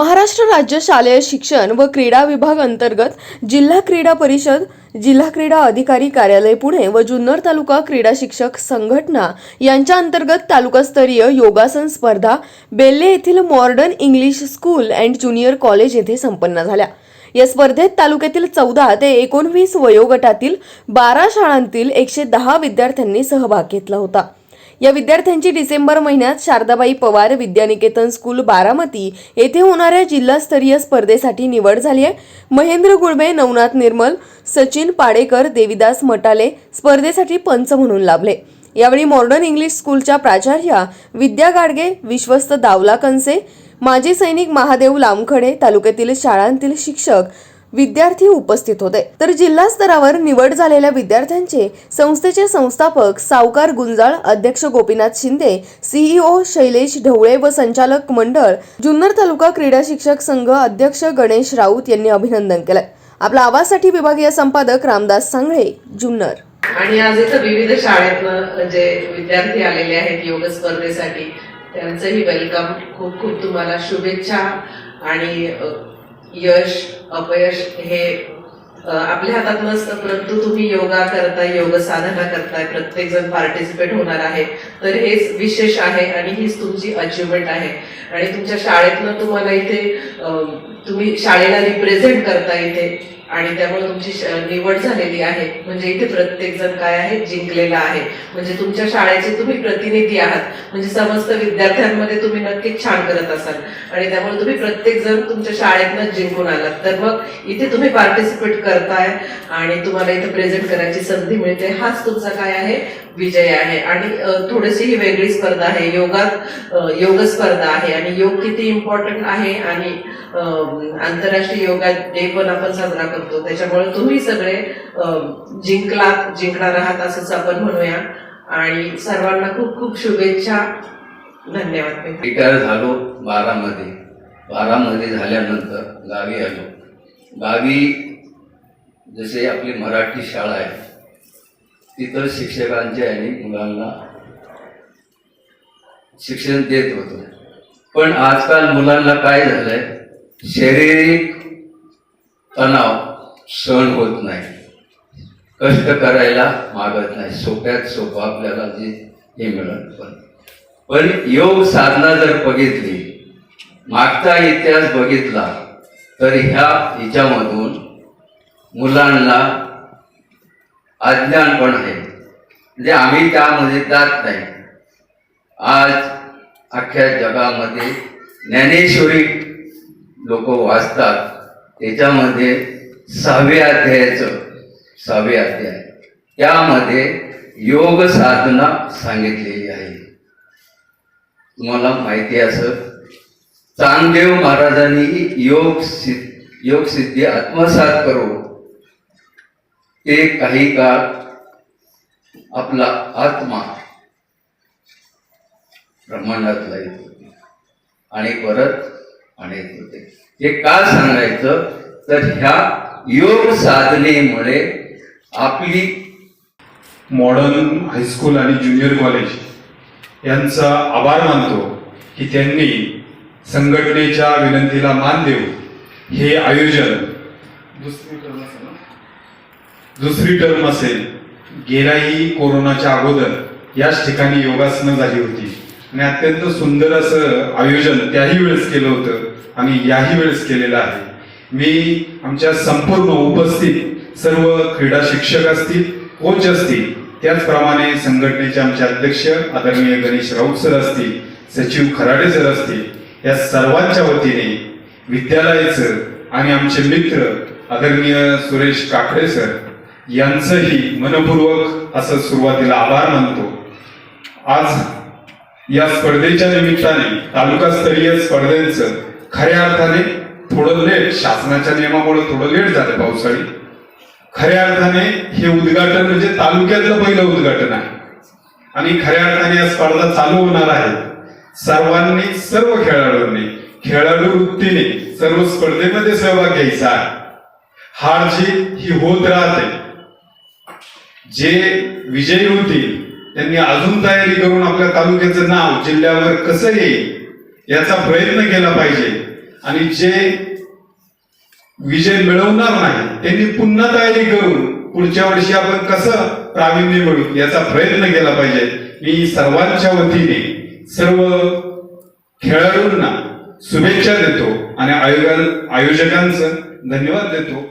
महाराष्ट्र राज्य शालेय शिक्षण व क्रीडा विभाग अंतर्गत जिल्हा क्रीडा परिषद जिल्हा क्रीडा अधिकारी कार्यालय पुणे व जुन्नर तालुका क्रीडा शिक्षक संघटना यांच्या अंतर्गत तालुकास्तरीय योगासन स्पर्धा बेल्ले येथील modern English school and junior college येथे संपन्न झाल्या. या स्पर्धेत तालुक्यातील चौदा ते एकोणवीस वयोगटातील बारा शाळांतील एकशे दहा विद्यार्थ्यांनी सहभाग घेतला होता. या विद्यार्थ्यांची डिसेंबर महिन्यात शारदाबाई पवार विद्यानिकेतन स्कूल बारामती येथे होणाऱ्या जिल्हास्तरीय स्पर्धेसाठी निवड झाली आहे. महेंद्र गुळबे नवनाथ निर्मल सचिन पाडेकर देविदास मटाले स्पर्धेसाठी पंच म्हणून लाभले. यावेळी मॉडर्न इंग्लिश स्कूलच्या प्राचार्या विद्या गाडगे विश्वस्त दावला कंसे माजी सैनिक महादेव लामखडे तालुक्यातील शाळांतील शिक्षक विद्यार्थी उपस्थित होते. तर जिल्हा स्तरावर निवड झालेल्या विद्यार्थ्यांचे संस्थेचे संस्थापक सावकार गुंजाळ अध्यक्ष गोपीनाथ शिंदे सीईओ शैलेश ढवळे व संचालक मंडळ जुन्नर तालुका क्रीडा शिक्षक संघ अध्यक्ष गणेश राऊत यांनी अभिनंदन केलं. आपला आवाजसाठी विभागीय संपादक रामदास सांगळे जुन्नर. आणि आज इथं विविध शाळेतनं जे विद्यार्थी आलेले आहेत योग स्पर्धेसाठी त्यांचंही वेलकम खूप खूप तुम्हाला शुभेच्छा आणि यश अपयश हे आपल्या हातात नसतं परंतु तुम्ही योगा करताय योग साधना करताय प्रत्येक जण पार्टिसिपेट होणार आहे. तर हेच विशेष आहे आणि हीच तुमची अचिव्हमेंट आहे. आणि तुमच्या शाळेतनं तुम्हाला इथे तुम्ही शाळेला रिप्रेझेंट करता इथे. आणि त्यामुळे तुमची निवड झालेली आहे. म्हणजे इथे प्रत्येक जण काय आहे? जिंकलेला आहे. म्हणजे तुमच्या शाळेचे तुम्ही प्रतिनिधी आहात. म्हणजे समस्त विद्यार्थ्यांमध्ये तुम्ही नक्कीच छान करत असाल. आणि त्यामुळे तुम्ही प्रत्येक जण तुमच्या शाळेतनं जिंकून आलात. तर मग इथे तुम्ही पार्टिसिपेट करताय आणि तुम्हाला इथे प्रेझेंट करायची संधी मिळते. हाच तुमचा काय आहे? विजय आहे. आणि थोडीशी ही वेगळी स्पर्धा आहे. योगात योग स्पर्धा आहे. आणि योग किती इम्पॉर्टंट आहे आणि आंतरराष्ट्रीय योगा डे पण आपण साजरा करतो. त्याच्यामुळे तुम्ही सगळे जिंकला जिंकलात जिंकणार आहात असंच आपण म्हणूया. आणि सर्वांना खूप खूप शुभेच्छा. धन्यवाद. रिटायर झालो बारामध्ये. बारामध्ये झाल्यानंतर गावी आलो. गावी जसे आपली मराठी शाळा आहे तिथं शिक्षकांच्या आणि मुलांना शिक्षण देत होतो. पण आजकाल मुलांना काय झालंय? शारीरिक तणाव सहन होत नाही. कष्ट करायला मागत नाही. सोप्यात सोपं आपल्याला जे हे मिळत पण. पण योग साधना जर बघितली मागचा इतिहास बघितला तर ह्या हिच्यामधून मुलांना अज्ञान पण आहे. म्हणजे आम्ही त्यामध्ये जात नाही. आज अख्ख्या जगामध्ये ज्ञानेश्वरी लोक वाचतात. त्याच्यामध्ये सहाव्या अध्यायाचं सहावे अध्याय. त्यामध्ये योग साधना सांगितलेली आहे. तुम्हाला माहिती असं चांगदेव महाराजांनी योग सिद्ध योग सिद्धी आत्मसात करू ते काही काळ आपला आत्मा ब्रह्मांडातला येत होते आणि परत आणत होते हे का सांगायचं तर ह्या योग साधनेमुळे आपली मॉडर्न हायस्कूल आणि ज्युनियर कॉलेज यांचा आभार मानतो की त्यांनी संघटनेच्या विनंतीला मान देऊन हे आयोजन दुसरी? दुसरी टर्म असेल गेल्याही कोरोनाच्या अगोदर. याच ठिकाणी योगासनं झाली होती. आणि अत्यंत सुंदर असं आयोजन त्याही वेळेस केलं होतं आणि याही वेळेस केलेलं आहे. मी आमच्या संपूर्ण उपस्थित सर्व क्रीडा शिक्षक असतील कोच असतील त्याचप्रमाणे संघटनेचे आमचे अध्यक्ष आदरणीय गणेश राऊत सर असतील सचिव खराडे सर असतील या सर्वांच्या वतीने विद्यालयाचं आणि आमचे मित्र आदरणीय सुरेश काकडे सर यांचंही मनपूर्वक असं सुरुवातीला आभार मानतो. आज या स्पर्धेच्या निमित्ताने तालुकास्तरीय स्पर्धेचं खऱ्या अर्थाने थोडं लेट शासनाच्या नियमामुळे थोडं लेट झालं पावसाळी. खऱ्या अर्थाने हे उद्घाटन म्हणजे तालुक्यातलं पहिलं उद्घाटन आहे. आणि खऱ्या अर्थाने या स्पर्धा चालू होणार आहे. सर्वांनी सर्व खेळाडूंनी खेळाडू वृत्तीने सर्व स्पर्धेमध्ये सहभाग घ्यायचा आहे. हार जीत ही होत राहते. जे विजयी होतील त्यांनी अजून तयारी करून आपल्या तालुक्याचं नाव जिल्ह्यावर कसं येईल याचा प्रयत्न केला पाहिजे. आणि जे विजय मिळवणार नाही त्यांनी पुन्हा तयारी करून पुढच्या वर्षी आपण कसं प्रावीण्य मिळू याचा प्रयत्न केला पाहिजे. मी सर्वांच्या वतीने सर्व खेळाडूंना शुभेच्छा देतो आणि आयोजकांचं धन्यवाद देतो.